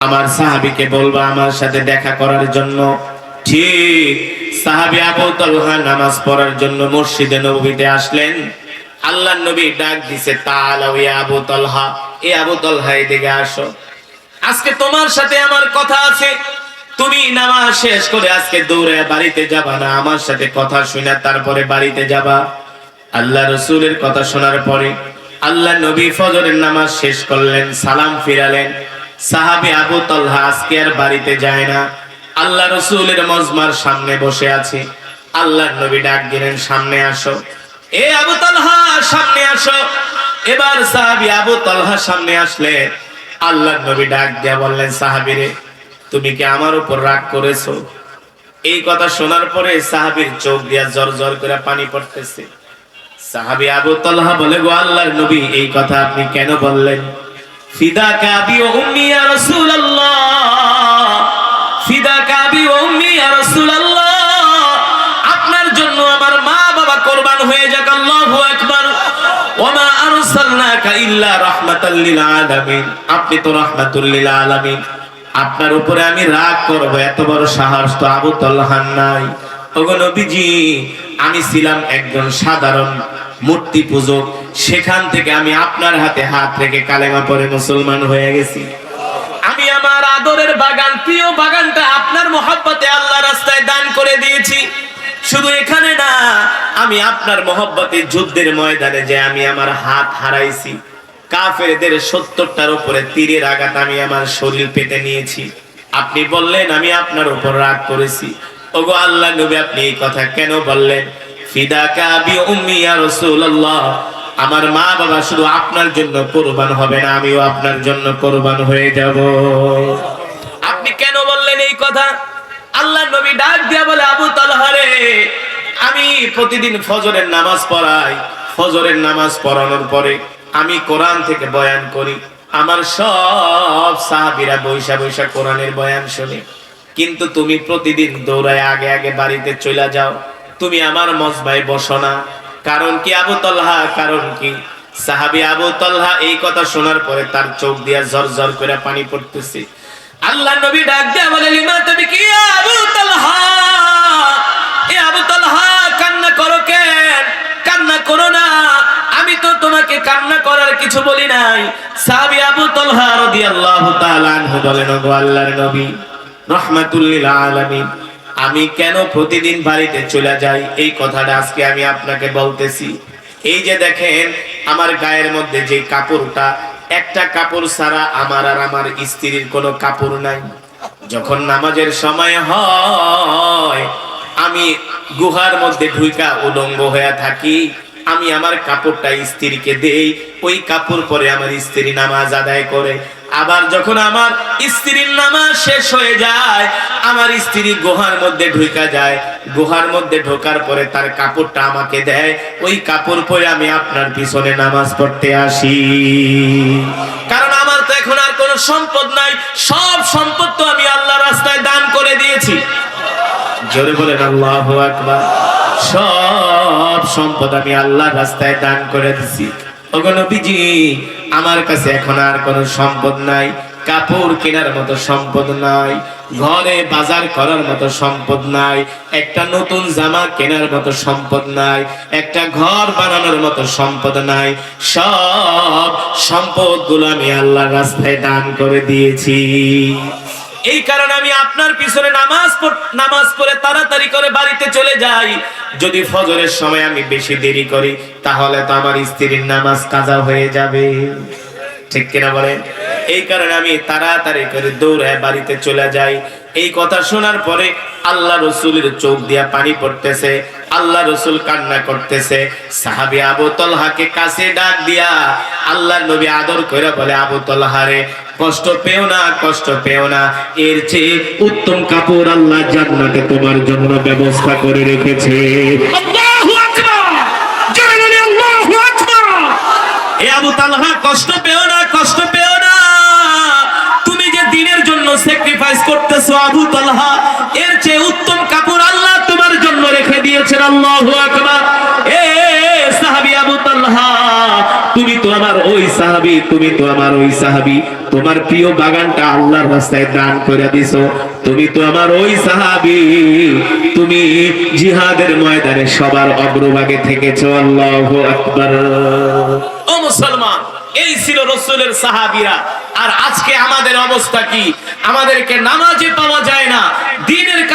আমার সাহাবিকে বলব আমার সাথে দেখা করার জন্য। ঠিক, সাহাবি আবু তলহা নামাজ পড়ার জন্য মসজিদে নবীতে আসলেন। আল্লাহ নবী ডাক দিছে তাআলা আবু তলহা, এ আবু তলহা এদিকে আসো। আজকে তোমার সাথে আমার কথা আছে। তুমি নামাজ শেষ করে আজকে দৌড়ে বাড়িতে যাবা না, আমার সাথে কথা শুনে তারপরে বাড়িতে যাবা। আল্লাহ রসুলের কথা শোনার পরে আল্লাহ নবী ফজরের নামাজ শেষ করলেন, সালাম ফিরালেন। সাহাবি আবু তলহা আজকে আর বাড়িতে যায় না। আল্লাহ রসুলের মজমার সামনে বসে আছে। আল্লাহ নবী ডাক দিলেন, সামনে আসো। এ আবু তলহা, সামনে আসো। এবার সাহাবি আবু তলহা সামনে আসলে আল্লাহ নবী ডাক দিয়া বললেন সাহাবিরে তুমি কি আমার উপর রাগ করেছ? এই কথা শোনার পরে সাহাবীর চোখ দিয়া জর জর করে পানি পড়তেছে। সাহাবী আবু তালহা বলে, গো আল্লাহর নবী, এই কথা আপনি কেন বললেন? উম্মি উম্মি আপনার জন্য আমার মা বাবা কুরবান হয়ে যাক, আল্লাহু আকবার। ওমা আরসালনাকা ইল্লা রাহমাতাল লিল আলামিন। আপনি তো রাহমাতুল লিল আলামিন। আপনার উপরে আমি রাগ করব, এত বড় সাহস তো আবু তলহান নাই। ওগো নবীজি, আমি ছিলাম একজন সাধারণ মূর্তি পূজক, সেখান থেকে আমি আপনার হাতে হাত রেখে কালেমা পরে মুসলমান হয়ে গেছি। আমি আমার আদরের বাগান, প্রিয় বাগানটা আপনার মোহাব্বতে আল্লাহ রাস্তায় দান করে দিয়েছি। শুধু এখানে না, আমি আপনার মোহব্বতে যুদ্ধের ময়দানে যে আমি আমার হাত হারাইছি, কাফেরদের সত্তরটার উপরে তীরের আঘাত আমি আমার শরীর পেতে নিয়েছি। আপনি বললেন, আমি আপনার উপর রাগ করেছি। ওগো আল্লাহ নবী, আপনি এই কথা কেন বললেন? ফিদাকা বি উম্মি ইয়া রাসূলুল্লাহ। আমার মা বাবা শুধু আপনার জন্য কোরবান হবে না, আমিও আপনার জন্য কোরবান হয়ে যাব। আপনি কেন বললেন এই কথা? আল্লাহ নবী ডাক দিয়া বলে, আবু তালহা রে, আমি প্রতিদিন ফজরের নামাজ পড়াই। ফজরের নামাজ পড়ানোর পরে আমি কোরআন থেকে বয়ান করি। আমার সব সাহাবীরা বৈশা বৈশা কোরআনের বয়ান শুনে। কিন্তু তুমি প্রতিদিন দৌড়ায় আগে আগে বাড়িতে চলে যাও। তুমি আমার মজবায় বসো না। কারণ কি আবু তলহা? কারণ কি? সাহাবী আবু তলহা এই কথা শোনার পরে তার চোখ দিয়া ঝর জর করে পানি পড়তেছে। আল্লাহ নবী ডাক দিয়া বলে লিমা তুমি কি আবু তালহা? এ আবু তালহা, কান্না করো কেন? কান্না করো না। আমি তো তোমাকে কান্না করার কিছু বলি নাই। সাহাবী আবু তালহা রাদিয়াল্লাহু তাআলা আনহু বলেন, ওগো আল্লাহর নবী, রাহমাতুল লিল আলামিন আমি কেন প্রতিদিন বাড়িতে চলে যাই? এই কথাটা আজকে আমি আপনাকে বলতেছি। এই যে দেখেন, আমার গায়ের মধ্যে যে কাপড়টা, একটা কাপড় ছাড়া আমার আর আমার স্ত্রীর কোনো কাপড় নাই। যখন নামাজের সময় হয়, আমি গুহার মধ্যে ঢুইকা উলঙ্গ হয়ে থাকি, আমি আমার কাপড়টা স্ত্রীকে দেই, ওই কাপড় পরে আমার স্ত্রী নামাজ আদায় করে। আবার যখন আমার স্ত্রীর নামাজ শেষ হয়ে যায়, আমার স্ত্রী গুহার মধ্যে ঢুকা যায়। গুহার মধ্যে ঢোকার পরে তার কাপড়টা আমাকে দেয়। ওই কাপড় পরে আমি আপনার পিছনে নামাজ পড়তে আসি। কারণ আমার তো এখন আর কোনো সম্পদ নাই। সব সম্পদ তো আমি আল্লাহ রাস্তায় দান করে দিয়েছি। জোরে বলেন, আল্লাহ আকবার। সব সম্পদ আমি আল্লাহর রাস্তায় দান করে দিছি। নবীজি, আমার কাছে এখন আর কোনো সম্পদ নাই, কাপড় কেনার মতো সম্পদ নাই, ঘরে বাজার করার মতো সম্পদ নাই, একটা নতুন জামা কেনার মতো সম্পদ নাই, একটা ঘর বানানোর মতো সম্পদ নাই, সব আমি রাস্তায় দান করে দিয়েছি। এই কারণে আমি আপনার পিছনে নামাজ নামাজ পড়ে তাড়াতাড়ি করে বাড়িতে চলে যাই। যদি ফজরের সময় আমি বেশি দেরি করি, তাহলে তো আমার স্ত্রীর নামাজ কাজা হয়ে যাবে। ঠিক কিনা বলেন? এই কারণে আমি তাড়াতাড়ি করে দৌড়ায় বাড়িতে চলে যাই। এই কথা শোনার পরে আল্লাহ রসুলের চোখ দিয়া পানি পড়তেছে আল্লাহ রসুল কান্না করতেছে। সাহাবি আবু তলহাকে কাছে ডাক দিয়া আল্লাহ নবী আদর করে বলে আবু তলহারে কষ্ট পেও না কষ্ট পেও না। এর চেয়ে উত্তম কাপড় আল্লাহ জান্নাতে তোমার জন্য ব্যবস্থা করে রেখেছে। এ আবু তালহা কষ্ট পেও না কষ্ট করতেছো আবু তালহা? এর চেয়ে উত্তম কাপড় আল্লাহ তোমার জন্য রেখে দিয়েছেন, আল্লাহু এ, সাহাবী আবু তালহা, তুমি তো আমার ওই সাহাবি, তুমি তো আমার ওই সাহাবি। তোমার প্রিয় বাগানটা আল্লাহর রাস্তায় দান করে দিছো। তুমি তো আমার ওই সাহাবি। তুমি জিহাদের ময়দানে সবার অগ্রভাগে থেকেছো, আল্লাহু আকবার। ও মুসলমান এই ছিল রসুলের সাহাবিরা। আর আজকে আমাদের অবস্থা কি? আমাদেরকে নামাজে পাওয়া যায় না, দিনের